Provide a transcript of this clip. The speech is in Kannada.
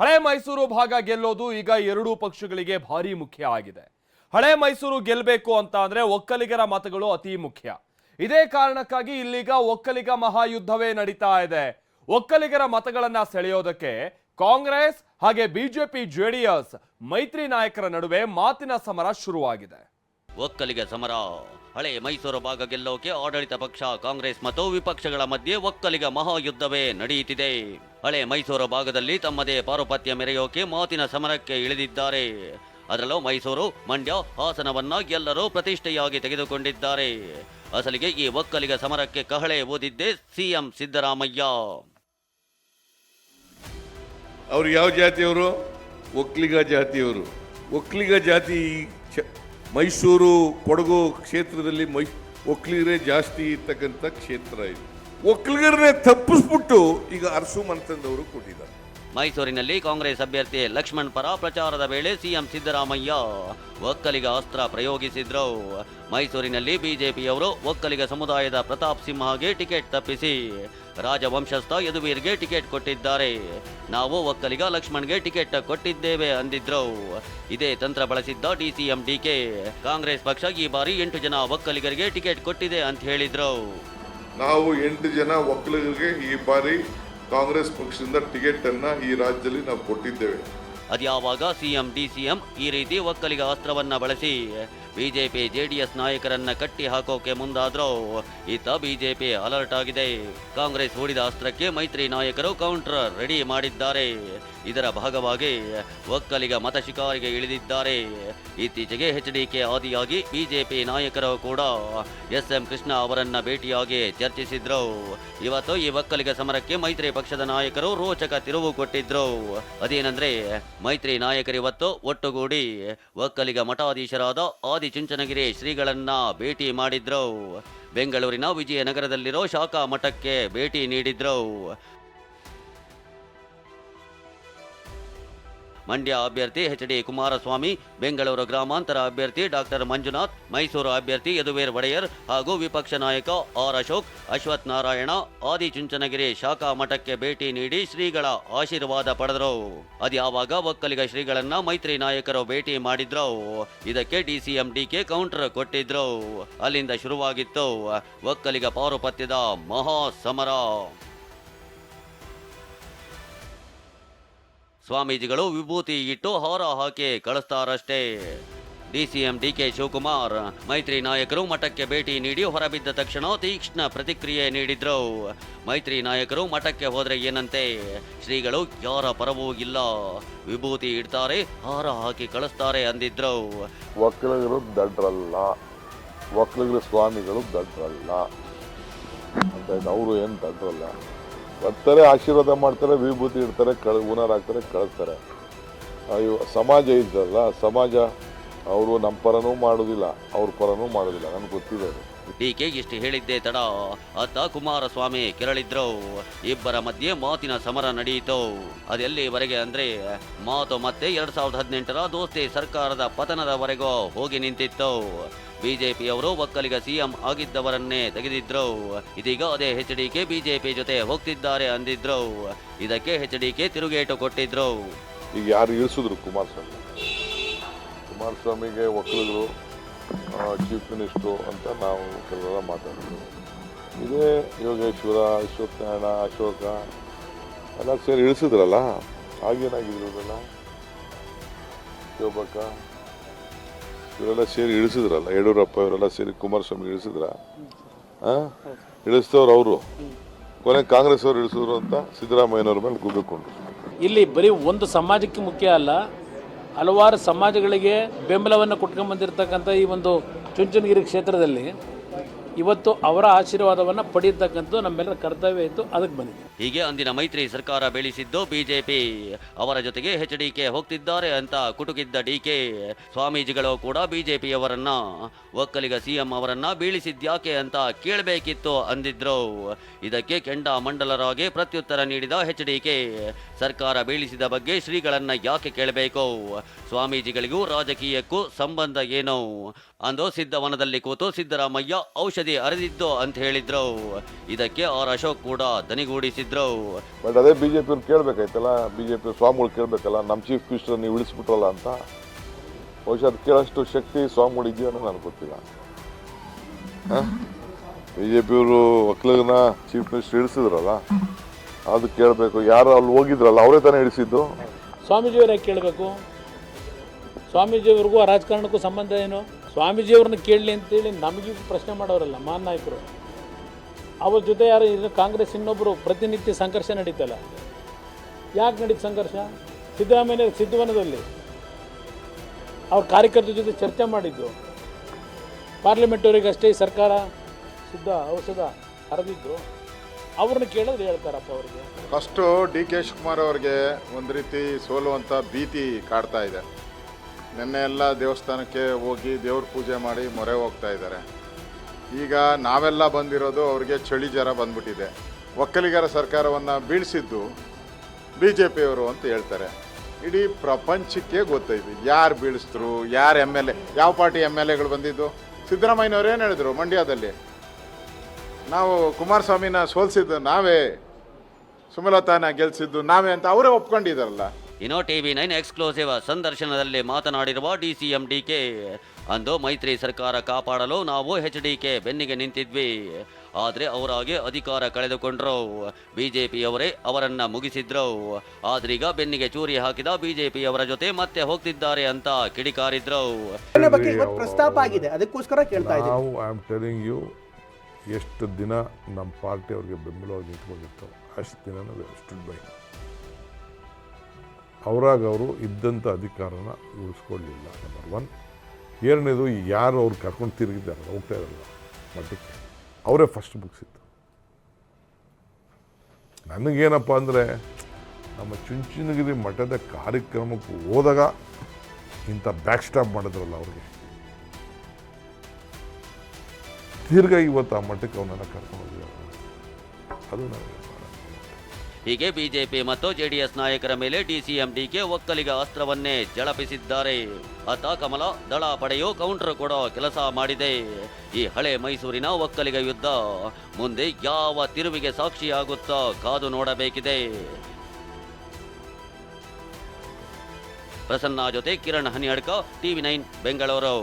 ಹಳೆ ಮೈಸೂರು ಭಾಗ ಗೆಲ್ಲೋದು ಈಗ ಎರಡೂ ಪಕ್ಷಗಳಿಗೆ ಭಾರಿ ಮುಖ್ಯ ಆಗಿದೆ. ಹಳೆ ಮೈಸೂರು ಗೆಲ್ಲಬೇಕು ಅಂತ ಅಂದ್ರೆ ಒಕ್ಕಲಿಗರ ಮತಗಳು ಅತಿ ಮುಖ್ಯ. ಇದೇ ಕಾರಣಕ್ಕಾಗಿ ಇಲ್ಲಿಗ ಒಕ್ಕಲಿಗ ಮಹಾಯುದ್ಧವೇ ನಡೀತಾ ಇದೆ. ಒಕ್ಕಲಿಗರ ಮತಗಳನ್ನ ಸೆಳೆಯೋದಕ್ಕೆ ಕಾಂಗ್ರೆಸ್ ಹಾಗೆ ಬಿಜೆಪಿ, ಜೆಡಿಎಸ್ ಮೈತ್ರಿ ನಾಯಕರ ನಡುವೆ ಮಾತಿನ ಸಮರ ಶುರುವಾಗಿದೆ. ಒಕ್ಕಲಿಗ ಸಮರ ಹಳೆ ಮೈಸೂರು ಭಾಗ ಗೆಲ್ಲೋಕೆ ಆಡಳಿತ ಪಕ್ಷ, ಕಾಂಗ್ರೆಸ್ ಮತ್ತು ವಿಪಕ್ಷಗಳ ಮಧ್ಯೆ ಒಕ್ಕಲಿಗ ಮಹಾಯುದ್ಧವೇ ನಡೆಯುತ್ತಿದೆ. ಹಳೆ ಮೈಸೂರು ಭಾಗದಲ್ಲಿ ತಮ್ಮದೇ ಪಾರುಪತ್ಯ ಮೆರೆಯೋಕೆ ಮಾತಿನ ಸಮರಕ್ಕೆ ಇಳಿದಿದ್ದಾರೆ. ಅದರಲ್ಲೂ ಮೈಸೂರು, ಮಂಡ್ಯ ಹಾಸನವನ್ನ ಎಲ್ಲರೂ ಪ್ರತಿಷ್ಠೆಯಾಗಿ ತೆಗೆದುಕೊಂಡಿದ್ದಾರೆ. ಅಸಲಿಗೆ ಈ ಒಕ್ಕಲಿಗ ಸಮರಕ್ಕೆ ಕಹಳೆ ಓದಿದ್ದೇ ಸಿಎಂ ಸಿದ್ದರಾಮಯ್ಯ. ಅವರು ಯಾವ ಜಾತಿಯವರು? ಒಕ್ಕಲಿಗ ಜಾತಿಯವರು. ಒಕ್ಕಲಿಗ ಜಾತಿ ಮೈಸೂರು ಕೊಡಗು ಕ್ಷೇತ್ರದಲ್ಲಿ ಮೈ ಒಕ್ಕಲಿಗರೇ ಜಾಸ್ತಿ ಇರ್ತಕ್ಕಂಥ ಕ್ಷೇತ್ರ ಇದು. ಒಕ್ಕಲಿಗರನ್ನೇ ತಪ್ಪಿಸ್ಬಿಟ್ಟು ಈಗ ಅರಸು ಮಂತಂದವರು ಕೊಟ್ಟಿದ್ದಾರೆ. ಮೈಸೂರಿನಲ್ಲಿ ಕಾಂಗ್ರೆಸ್ ಅಭ್ಯರ್ಥಿ ಲಕ್ಷ್ಮಣ್ ಪರ ಪ್ರಚಾರದ ವೇಳೆ ಸಿಎಂ ಸಿದ್ದರಾಮಯ್ಯ ಒಕ್ಕಲಿಗ ಅಸ್ತ್ರ ಪ್ರಯೋಗಿಸಿದ್ರು. ಮೈಸೂರಿನಲ್ಲಿ ಬಿಜೆಪಿಯವರು ಒಕ್ಕಲಿಗ ಸಮುದಾಯದ ಪ್ರತಾಪ್ ಸಿಂಹಗೆ ಟಿಕೆಟ್ ತಪ್ಪಿಸಿ ರಾಜವಂಶಸ್ಥ ಯದುವೀರ್ಗೆ ಟಿಕೆಟ್ ಕೊಟ್ಟಿದ್ದಾರೆ. ನಾವು ಒಕ್ಕಲಿಗ ಲಕ್ಷ್ಮಣ್ಗೆ ಟಿಕೆಟ್ ಕೊಟ್ಟಿದ್ದೇವೆ ಅಂದಿದ್ರು. ಇದೇ ತಂತ್ರ ಬಳಸಿದ್ದ ಡಿಸಿಎಂ ಡಿಕೆ ಕಾಂಗ್ರೆಸ್ ಪಕ್ಷ ಈ ಬಾರಿ ಎಂಟು ಜನ ಒಕ್ಕಲಿಗರಿಗೆ ಟಿಕೆಟ್ ಕೊಟ್ಟಿದೆ ಅಂತ ಹೇಳಿದ್ರು. ನಾವು ಎಂಟು ಜನ ಒಕ್ಕಲಿಗರಿಗೆ ಈ ಬಾರಿ ಕಾಂಗ್ರೆಸ್ ಪಕ್ಷದಿಂದ ಟಿಕೆಟ್ ಅನ್ನ ಈ ರಾಜ್ಯದಲ್ಲಿ ನಾವು ಕೊಟ್ಟಿದ್ದೇವೆ. ಅದ್ಯಾವಾಗ ಸಿಎಂ ಡಿಸಿಎಂ ಈ ರೀತಿ ಒಕ್ಕಲಿಗ ಅಸ್ತ್ರವನ್ನ ಬಳಸಿ ಬಿಜೆಪಿ ಜೆಡಿಎಸ್ ನಾಯಕರನ್ನ ಕಟ್ಟಿ ಹಾಕೋಕೆ ಮುಂದಾದ್ರೂ ಇತ್ತ ಬಿಜೆಪಿ ಅಲರ್ಟ್ ಆಗಿದೆ. ಕಾಂಗ್ರೆಸ್ ಹೂಡಿದ ಅಸ್ತ್ರಕ್ಕೆ ಮೈತ್ರಿ ನಾಯಕರು ಕೌಂಟರ್ ರೆಡಿ ಮಾಡಿದ್ದಾರೆ. ಇದರ ಭಾಗವಾಗಿ ಒಕ್ಕಲಿಗ ಮತ ಶಿಕಾರಿಗೆ ಇಳಿದಿದ್ದಾರೆ. ಇತ್ತೀಚೆಗೆ ಎಚ್ಡಿಕೆ ಆದಿಯಾಗಿ ಬಿಜೆಪಿ ನಾಯಕರು ಕೂಡ ಎಸ್ ಎಂ ಕೃಷ್ಣ ಅವರನ್ನ ಭೇಟಿಯಾಗಿ ಚರ್ಚಿಸಿದ್ರು. ಇವತ್ತು ಈ ಒಕ್ಕಲಿಗ ಸಮರಕ್ಕೆ ಮೈತ್ರಿ ಪಕ್ಷದ ನಾಯಕರು ರೋಚಕ ತಿರುವು ಕೊಟ್ಟಿದ್ರು. ಅದೇನಂದ್ರೆ ಮೈತ್ರಿ ನಾಯಕರಿವತ್ತು ಒಟ್ಟುಗೂಡಿ ಒಕ್ಕಲಿಗ ಮಠಾಧೀಶರಾದ ಆದಿಚುಂಚನಗಿರಿ ಶ್ರೀಗಳನ್ನ ಭೇಟಿ ಮಾಡಿದ್ರು. ಬೆಂಗಳೂರಿನ ವಿಜಯನಗರದಲ್ಲಿರೋ ಶಾಖಾ ಮಠಕ್ಕೆ ಭೇಟಿ ನೀಡಿದ್ರು. ಮಂಡ್ಯ ಅಭ್ಯರ್ಥಿ ಎಚ್ ಡಿ ಕುಮಾರಸ್ವಾಮಿ, ಬೆಂಗಳೂರು ಗ್ರಾಮಾಂತರ ಅಭ್ಯರ್ಥಿ ಡಾಕ್ಟರ್ ಮಂಜುನಾಥ್, ಮೈಸೂರು ಅಭ್ಯರ್ಥಿ ಯದುವೀರ್ ಒಡೆಯರ್ ಹಾಗೂ ವಿಪಕ್ಷ ನಾಯಕ ಆರ್ ಅಶೋಕ್, ಅಶ್ವಥ್ ನಾರಾಯಣ, ಆದಿಚುಂಚನಗಿರಿ ಶಾಖಾ ಮಠಕ್ಕೆ ಭೇಟಿ ನೀಡಿ ಶ್ರೀಗಳ ಆಶೀರ್ವಾದ ಪಡೆದರು. ಅದ್ಯಾವಾಗ ಒಕ್ಕಲಿಗ ಶ್ರೀಗಳನ್ನ ಮೈತ್ರಿ ನಾಯಕರು ಭೇಟಿ ಮಾಡಿದ್ರು, ಇದಕ್ಕೆ ಡಿಸಿಎಂ ಡಿಕೆ ಕೌಂಟರ್ ಕೊಟ್ಟಿದ್ರು. ಅಲ್ಲಿಂದ ಶುರುವಾಗಿತ್ತು ಒಕ್ಕಲಿಗ ಪಾರುಪತ್ಯದ ಮಹಾ ಸಮರ ಸ್ವಾಮೀಜಿಗಳು ವಿಭೂತಿ ಇಟ್ಟು ಹೊರ ಹಾಕಿ ಕಳಿಸ್ತಾರಷ್ಟೇ. ಡಿಸಿಎಂ ಡಿಕೆ ಶಿವಕುಮಾರ್, ಮೈತ್ರಿ ನಾಯಕರು ಮಠಕ್ಕೆ ಭೇಟಿ ನೀಡಿ ಹೊರಬಿದ್ದ ತಕ್ಷಣ ತೀಕ್ಷ್ಣ ಪ್ರತಿಕ್ರಿಯೆ ನೀಡಿದ್ರು. ಮೈತ್ರಿ ನಾಯಕರು ಮಠಕ್ಕೆ ಹೋದರೆ ಏನಂತೆ? ಶ್ರೀಗಳು, ಯಾರ ಪರವೂ ಇಲ್ಲ. ವಿಭೂತಿ ಇಡ್ತಾರೆ, ಹಾರ ಹಾಕಿ ಕಳಿಸ್ತಾರೆ ಅಂದಿದ್ರು. ಒಕ್ಕಲಿಗರು ದಡ್ರಲ್ಲ. ಒಕ್ಕಲಿಗರು ಸ್ವಾಮಿಗಳು ದಡ್ರಲ್ಲ. ಅವರು ಏನು ದಡ್ರಲ್ಲ? ಬರ್ತಾರೆ ಆಶೀರ್ವಾದ ಮಾಡ್ತಾರೆ, ವಿಭೂತಿ ಇಡ್ತಾರೆ, ಕಳ, ಹೂನಾರ ಹಾಕ್ತಾರೆ, ಕಳಿಸ್ತಾರೆ. ಅಯ್ಯೋ, ಸಮಾಜ ಇದ್ದಲ್ಲ ಸಮಾಜ ಅವರು ನಮ್ಮ ಪರನೂ ಮಾಡೋದಿಲ್ಲ, ಅವ್ರ ಪರನೂ ಮಾಡೋದಿಲ್ಲ, ನನಗೆ ಗೊತ್ತಿದೆ ಅದು. ಡಿಕೆ ಇಷ್ಟು ಹೇಳಿದ್ದೆ ತಡ. ಅತ್ತ ಕುಮಾರಸ್ವಾಮಿ ಕೆರಳಿದ್ರು. ಇಬ್ಬರ ಮಧ್ಯೆ ಮಾತಿನ ಸಮರ ನಡೆಯಿತು ಅದೆಲ್ಲಿವರೆಗೆ ಅಂದ್ರೆ ಮಾತು ಮತ್ತೆ ಎರಡ್ ಸಾವಿರದ ಹದಿನೆಂಟರ ದೋಸ್ತಿ ಸರ್ಕಾರದ ಪತನದವರೆಗೂ ಹೋಗಿ ನಿಂತಿತ್ತು. ಬಿಜೆಪಿಯವರು ಒಕ್ಕಲಿಗ ಸಿಎಂ ಆಗಿದ್ದವರನ್ನೇ ತೆಗೆದಿದ್ರು. ಇದೀಗ ಅದೇ ಎಚ್ ಡಿಕೆ ಬಿಜೆಪಿ ಜೊತೆ ಹೋಗ್ತಿದ್ದಾರೆ ಅಂದಿದ್ರು. ಇದಕ್ಕೆ ಎಚ್ ಡಿಕೆ ತಿರುಗೇಟು ಕೊಟ್ಟಿದ್ರು. ಈಗ ಯಾರು ಇಳಿಸಿದ್ರು ಕುಮಾರಸ್ವಾಮಿ? ಕುಮಾರಸ್ವಾಮಿಗೆ ಒಕ್ಕಲಿಗರು ಚೀಫ್ ಮಿನಿಸ್ಟ್ರು ಅಂತ ನಾವು ಕೆಲವೆಲ್ಲ ಮಾತಾಡ್ತೀವಿ. ಇದೇ ಯೋಗೇಶ್ವರ ಅಶ್ವತ್ಥನಾರಾಯಣ ಅಶೋಕ ಎಲ್ಲ ಸೇರಿ ಇಳಿಸಿದ್ರಲ್ಲ ಆಗೇನಾಗಿದ್ರು ಅದೆಲ್ಲ ಶೋಭಕ್ಕ ಇವರೆಲ್ಲ ಸೇರಿ ಇಳಿಸಿದ್ರಲ್ಲ, ಯಡಿಯೂರಪ್ಪ ಇವರೆಲ್ಲ ಸೇರಿ ಕುಮಾರಸ್ವಾಮಿ ಇಳಿಸಿದ್ರ? ಇಳಿಸ್ತವ್ರು ಅವರು. ಕೊನೆ ಕಾಂಗ್ರೆಸ್ ಅವರು ಇಳಿಸಿದ್ರು ಅಂತ ಸಿದ್ದರಾಮಯ್ಯನವ್ರ ಮೇಲೆ ಗುಬ್ಬಿಕೊಂಡ್ರು. ಇಲ್ಲಿ ಬರೀ ಒಂದು ಸಮಾಜಕ್ಕೆ ಮುಖ್ಯ ಅಲ್ಲ ಹಲವಾರು ಸಮಾಜಗಳಿಗೆ ಬೆಂಬಲವನ್ನು ಕೊಟ್ಕೊಂಡ್ಬಂದಿರತಕ್ಕಂಥ ಈ ಒಂದು ಚುಂಚನಗಿರಿ ಕ್ಷೇತ್ರದಲ್ಲಿ ಇವತ್ತು ಅವರ ಆಶೀರ್ವಾದವನ್ನು ಪಡೆಯತಕ್ಕಂಥದ್ದು ನಮ್ಮೆಲ್ಲರ ಕರ್ತವ್ಯ ಇತ್ತು, ಅದಕ್ಕೆ ಬಂದಿದೆ ಹೀಗೆ ಅಂದಿನ ಮೈತ್ರಿ ಸರ್ಕಾರ ಬೀಳಿಸಿದ್ದು ಬಿಜೆಪಿ. ಅವರ ಜೊತೆಗೆ ಎಚ್ ಡಿಕೆ ಹೋಗ್ತಿದ್ದಾರೆ ಅಂತ ಕುಟುಕಿದ್ದ ಡಿಕೆ ಸ್ವಾಮೀಜಿಗಳು ಕೂಡ ಬಿಜೆಪಿಯವರನ್ನ, ಒಕ್ಕಲಿಗ ಸಿಎಂ ಅವರನ್ನ ಬೀಳಿಸಿದ್ಯಾಕೆ ಅಂತ ಕೇಳಬೇಕಿತ್ತು ಅಂದಿದ್ರು. ಇದಕ್ಕೆ ಕೆಂಡ ಮಂಡಲರಾಗಿ ಪ್ರತ್ಯುತ್ತರ ನೀಡಿದ ಎಚ್ ಡಿಕೆ ಸರ್ಕಾರ ಬೀಳಿಸಿದ ಬಗ್ಗೆ ಶ್ರೀಗಳನ್ನ ಯಾಕೆ ಕೇಳಬೇಕು? ಸ್ವಾಮೀಜಿಗಳಿಗೂ ರಾಜಕೀಯಕ್ಕೂ ಸಂಬಂಧ ಏನು? ಅಂದು ಸಿದ್ಧವನದಲ್ಲಿ ಕೂತು ಸಿದ್ದರಾಮಯ್ಯ ಔಷಧಿ ಅರೆದಿದ್ದು ಅಂತ ಹೇಳಿದ್ರು. ಇದಕ್ಕೆ ಆರ್ ಅಶೋಕ್ ಕೂಡ ದನಿಗೂಡಿಸಿದ್ರು. ಕಿಡಿಕಾರಿದ್ರು ಬಟ್ ಅದೇ ಬಿ ಜೆ ಪಿಯವ್ರು ಕೇಳಬೇಕಾಯ್ತಲ್ಲ ಬಿ ಜೆ ಪಿ ಸ್ವಾಮಿಗಳು ಕೇಳಬೇಕಲ್ಲ ನಮ್ಮ ಚೀಫ್ ಮಿನಿಸ್ಟರ್ ನೀವು ಇಳಿಸ್ಬಿಟ್ರಲ್ಲ ಅಂತ. ಬಹುಶಃ ಅದು ಕೇಳೋಷ್ಟು ಶಕ್ತಿ ಸ್ವಾಮಿಗಳು ಇದೆಯೋ ಅನ್ನೋ ನನಗೆ ಗೊತ್ತಿಲ್ಲ. ಬಿ ಜೆ ಪಿಯವರು ಒಕ್ಕಲಿಗನ ಚೀಫ್ ಮಿನಿಸ್ಟರ್ ಇಳಿಸಿದ್ರಲ್ಲ ಅದು ಕೇಳಬೇಕು. ಯಾರು ಅಲ್ಲಿ ಹೋಗಿದ್ರಲ್ಲ ಅವರೇ ತಾನೇ ಇಳಿಸಿದ್ದು? ಸ್ವಾಮೀಜಿಯವರೇ ಯಾಕೆ ಕೇಳಬೇಕು. ಸ್ವಾಮೀಜಿಯವ್ರಿಗೂ ಆ ರಾಜಕಾರಣಕ್ಕೂ ಸಂಬಂಧ ಏನು? ಸ್ವಾಮೀಜಿಯವ್ರನ್ನ ಕೇಳಲಿ ಅಂತೇಳಿ ನಮಗೂ ಪ್ರಶ್ನೆ ಮಾಡೋರಲ್ಲ ಮಹಾನ್ ನಾಯಕರು. ಅವ್ರ ಜೊತೆ ಯಾರು ಇನ್ನು ಕಾಂಗ್ರೆಸ್ ಇನ್ನೊಬ್ಬರು ಪ್ರತಿನಿತ್ಯ ಸಂಘರ್ಷ ನಡೀತಲ್ಲ. ಯಾಕೆ ನಡೀತು ಸಂಘರ್ಷ? ಸಿದ್ದರಾಮಯ್ಯ ಸಿದ್ಧವನದಲ್ಲಿ. ಅವ್ರ ಕಾರ್ಯಕರ್ತರ ಜೊತೆ ಚರ್ಚೆ ಮಾಡಿದ್ದು. ಪಾರ್ಲಿಮೆಂಟವರಿಗಷ್ಟೇ ಸರ್ಕಾರ ಸಿದ್ಧ ಔಷಧ ಹರಿದಿದ್ದು. ಅವ್ರನ್ನ ಕೇಳಿದ್ರೆ ಹೇಳ್ತಾರಪ್ಪ ಅವರಿಗೆ. ಫಸ್ಟು ಡಿ ಕೆ ಶಿವಕುಮಾರ್ ಅವ್ರಿಗೆ ಒಂದು ರೀತಿ ಸೋಲುವಂಥ ಭೀತಿ ಕಾಡ್ತಾ ಇದೆ. ನಿನ್ನೆ ಎಲ್ಲ ದೇವಸ್ಥಾನಕ್ಕೆ ಹೋಗಿ ದೇವ್ರ ಪೂಜೆ ಮಾಡಿ ಮೊರೆ ಹೋಗ್ತಾ ಇದ್ದಾರೆ. ಈಗ ನಾವೆಲ್ಲ ಬಂದಿರೋದು ಅವ್ರಿಗೆ ಚಳಿ ಜ್ವರ ಬಂದ್ಬಿಟ್ಟಿದೆ. ಒಕ್ಕಲಿಗರ ಸರ್ಕಾರವನ್ನು ಬೀಳಿಸಿದ್ದು ಬಿ ಜೆ ಪಿಯವರು ಅಂತ ಹೇಳ್ತಾರೆ. ಇಡೀ ಪ್ರಪಂಚಕ್ಕೆ ಗೊತ್ತೈದು ಯಾರು ಬೀಳಿಸಿದ್ರು ಯಾರು ಎಂ ಎಲ್ ಎ, ಯಾವ ಪಾರ್ಟಿ ಎಂ ಎಲ್ ಎಗಳು ಬಂದಿದ್ದು? ಸಿದ್ದರಾಮಯ್ಯನವ್ರು ಏನು ಹೇಳಿದ್ರು ಮಂಡ್ಯದಲ್ಲಿ? ನಾವು ಕುಮಾರಸ್ವಾಮಿನ ಸೋಲಿಸಿದ್ದು ನಾವೇ, ಸುಮಲತಾನ ಗೆಲ್ಸಿದ್ದು ನಾವೇ ಅಂತ ಅವರೇ ಒಪ್ಕೊಂಡಿದಾರಲ್ಲ ಟಿ ಟಿವಿ ನೈನ್ ಎಕ್ಸ್ಕ್ಲೂಸಿವ್ ಸಂದರ್ಶನದಲ್ಲಿ ಮಾತನಾಡಿರುವ ಡಿಸಿಎಂ ಡಿಕೆ ಅಂದು ಮೈತ್ರಿ ಸರ್ಕಾರ ಕಾಪಾಡಲು ನಾವು ಎಚ್ ಡಿಕೆ ಬೆನ್ನಿಗೆ ನಿಂತಿದ್ವಿ. ಆದರೆ ಅವರಾಗೆ ಅಧಿಕಾರ ಕಳೆದುಕೊಂಡ್ರು. ಬಿಜೆಪಿಯವರೇ ಅವರನ್ನು ಮುಗಿಸಿದ್ರು. ಆದ್ರೀಗ ಬೆನ್ನಿಗೆ ಚೂರಿ ಹಾಕಿದ ಬಿಜೆಪಿಯವರ ಜೊತೆ ಮತ್ತೆ ಹೋಗ್ತಿದ್ದಾರೆ ಅಂತ ಕಿಡಿಕಾರಿದ್ರು. ಪ್ರಸ್ತಾಪ ಆಗಿದೆ. ಅದಕ್ಕೋಸ್ಕರ ಕೇಳ್ತಾ ಇದ್ದೀನಿ. ನಾವು ಐ ಆಮ್ ಟೆಲಿಂಗ್ ಯು ಎಷ್ಟು ದಿನ ನಮ್ಮ ಪಾರ್ಟಿ ಅವ್ರಿಗೆ ಬೆಂಬಲವಾಗಿ ನಿಂತ್ಕೊಂಡಿತ್ತು ಅಷ್ಟು ದಿನ ನಾವು ಸ್ಟುಡ್ ಬೈ ಅವರಾಗ ಅವರು ಇದ್ದಂಥ ಅಧಿಕಾರನ ಉಳಿಸ್ಕೊಳ್ಳಿಲ್ಲ ನಂಬರ್ ಒನ್ ಎರಡನೇದು ಯಾರು ಅವ್ರು ಕರ್ಕೊಂಡು ತಿರುಗಿದ್ದಾರೆ ಹೋಗ್ತಾ ಇರಲ್ಲ. ಮಠಕ್ಕೆ ಅವರೇ ಫಸ್ಟ್ ಮುಗಿಸಿದ್ದು ನನಗೇನಪ್ಪ ಅಂದರೆ, ನಮ್ಮ ಚುಂಚನಗಿರಿ ಮಠದ ಕಾರ್ಯಕ್ರಮಕ್ಕೆ ಹೋದಾಗ ಇಂಥ ಬ್ಯಾಕ್ ಸ್ಟಾಪ್ ಮಾಡಿದ್ರಲ್ಲ ಅವ್ರಿಗೆ. ತಿರ್ಗಾ ಇವತ್ತು ಆ ಮಠಕ್ಕೆ ಅವನನ್ನು ಕರ್ಕೊಂಡು ಹೋಗಿದ್ದಾರೆ. ಅದು ನನಗೆ ಹೀಗೆ ಬಿಜೆಪಿ ಮತ್ತು ಜೆಡಿಎಸ್ ನಾಯಕರ ಮೇಲೆ ಡಿಸಿಎಂ ಡಿಕೆ ಒಕ್ಕಲಿಗ ಅಸ್ತ್ರವನ್ನೇ ಜಳಪಿಸಿದ್ದಾರೆ. ಅತ ಕಮಲ, ದಳ ಪಡೆಯು ಕೌಂಟರ್ ಕೊಡೋ ಕೆಲಸ ಮಾಡಿದೆ. ಈ ಹಳೆ ಮೈಸೂರಿನ ಒಕ್ಕಲಿಗ ಯುದ್ಧ ಮುಂದೆ ಯಾವ ತಿರುವಿಗೆ ಸಾಕ್ಷಿಯಾಗುತ್ತೋ ಕಾದು ನೋಡಬೇಕಿದೆ. ಪ್ರಸನ್ನ ಜೊತೆ ಕಿರಣ್ ಹನಿಯಡ್ಕ, ಟಿವಿ ನೈನ್, ಬೆಂಗಳೂರು.